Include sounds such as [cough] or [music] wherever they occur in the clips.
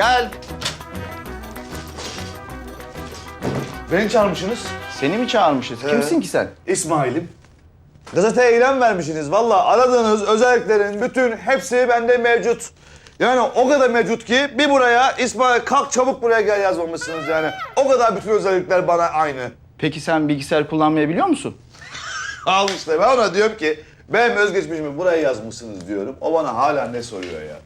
Gel. Beni çağırmışsınız. Seni mi çağırmışız? Kimsin ki sen? İsmail'im. Gazeteye ilan vermişsiniz. Vallahi aradığınız özelliklerin bütün hepsi bende mevcut. Yani o kadar mevcut ki bir buraya İsmail kalk çabuk buraya gel yazmamışsınız yani. O kadar bütün özellikler bana aynı. Peki sen bilgisayar kullanmayı biliyor musun? [laughs] Al işte ben ona diyorum ki benim özgeçmişimi buraya yazmışsınız diyorum. O bana hala ne soruyor ya?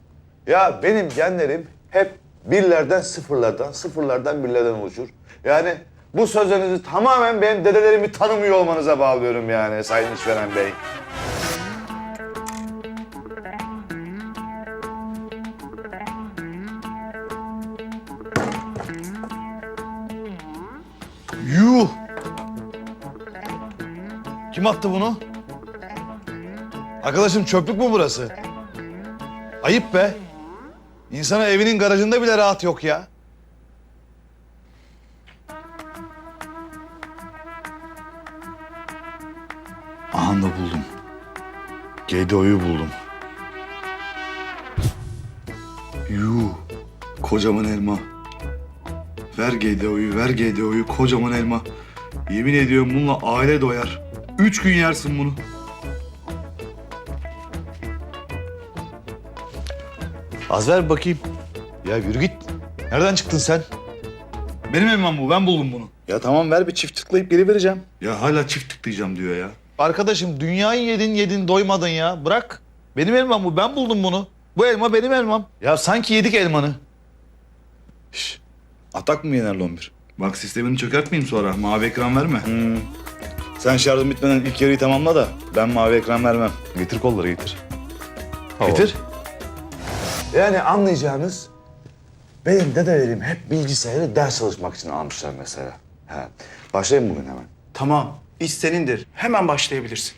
Ya benim genlerim hep birlerden sıfırlardan, sıfırlardan birlerden oluşur. Yani bu sözlerinizi tamamen benim dedelerimi tanımıyor olmanıza bağlıyorum yani Sayın İşveren Bey. Yuh! Kim attı bunu? Arkadaşım çöplük mü burası? Ayıp be. İnsana evinin garajında bile rahat yok ya. Aha da buldum. GDO'yu buldum. Yuh. Kocaman elma. Ver GDO'yu, ver GDO'yu, kocaman elma. Yemin ediyorum bununla aile doyar. Üç gün yersin bunu. Az ver bakayım. Ya yürü git. Nereden çıktın sen? Benim elmam bu, ben buldum bunu. Ya tamam ver bir çift tıklayıp geri vereceğim. Ya hala çift tıklayacağım diyor ya. Arkadaşım dünyayı yedin yedin doymadın ya. Bırak. Benim elmam bu, ben buldum bunu. Bu elma benim elmam. Ya sanki yedik elmanı. Şş, atak mı yener Lombir? Bak sistemini çökertmeyeyim sonra. Mavi ekran verme. Sen şarjın bitmeden ilk yarıyı tamamla da ben mavi ekran vermem. Getir kolları getir. Getir. Yani anlayacağınız benim dedelerim hep bilgisayarı ders çalışmak için almışlar mesela. He. Başlayayım bugün hemen. Tamam, iş senindir. Hemen başlayabilirsin.